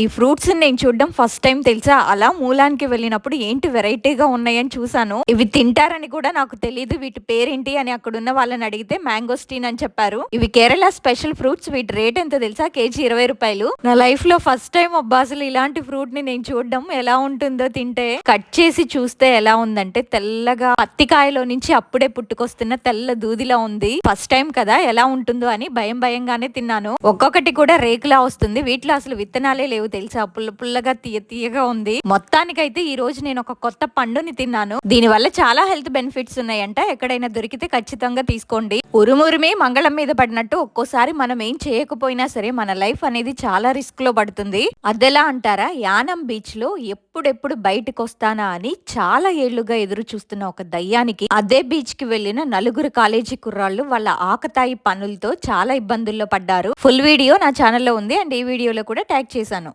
ఈ ఫ్రూట్స్ నేను చూడడం ఫస్ట్ టైం తెలుసా? అలా మూలానికి వెళ్ళినప్పుడు ఏంటి వెరైటీగా ఉన్నాయని చూసాను ఇవి తింటారని కూడా నాకు తెలియదు వీటి పేరేంటి అని అక్కడున్న వాళ్ళని అడిగితే మ్యాంగోస్టీన్ అని చెప్పారు. ఇవి కేరళ స్పెషల్ ఫ్రూట్స్. వీటి రేట్ ఎంత తెలుసా? కేజీ ఇరవై రూపాయలు. నా లైఫ్లో ఫస్ట్ టైం అబ్బా అసలు ఇలాంటి ఫ్రూట్ని నేను చూడడం ఎలా ఉంటుందో తింటే కట్ చేసి చూస్తే ఎలా ఉందంటే తెల్లగా పత్తికాయలో నుంచి అప్పుడే పుట్టుకొస్తున్న తెల్ల దూదిలా ఉంది. ఫస్ట్ టైం కదా ఎలా ఉంటుందో అని భయం భయంగానే తిన్నాను. ఒక్కొక్కటి కూడా రేకులా వస్తుంది. వీటిలో అసలు విత్తనాలే లేవు. తెలుసా? పుల్ల పుల్లగా తీయ తీయగా ఉంది. మొత్తానికైతే ఈ రోజు నేను ఒక కొత్త పండుని తిన్నాను. దీని వల్ల చాలా హెల్త్ బెనిఫిట్స్ ఉన్నాయంట. ఎక్కడైనా దొరికితే ఖచ్చితంగా తీసుకోండి. ఉరుమురుమే మంగళం మీద పడినట్టు ఒక్కోసారి మనం ఏం చేయకపోయినా సరే మన లైఫ్ అనేది చాలా రిస్క్లో పడుతుంది. అదెలా అంటారా? యానం బీచ్లో ఎప్పుడెప్పుడు బయటకు వస్తానా అని చాలా ఏళ్ళుగా ఎదురు చూస్తున్న ఒక దయ్యానికి అదే బీచ్కి వెళ్ళిన నలుగురు కాలేజీ కుర్రాళ్ళు వాళ్ళ ఆకతాయి పనులతో చాలా ఇబ్బందుల్లో పడ్డారు. ఫుల్ వీడియో నా ఛానల్లో ఉంది. అండ్ ఈ వీడియోలో కూడా ట్యాగ్ చేశాను.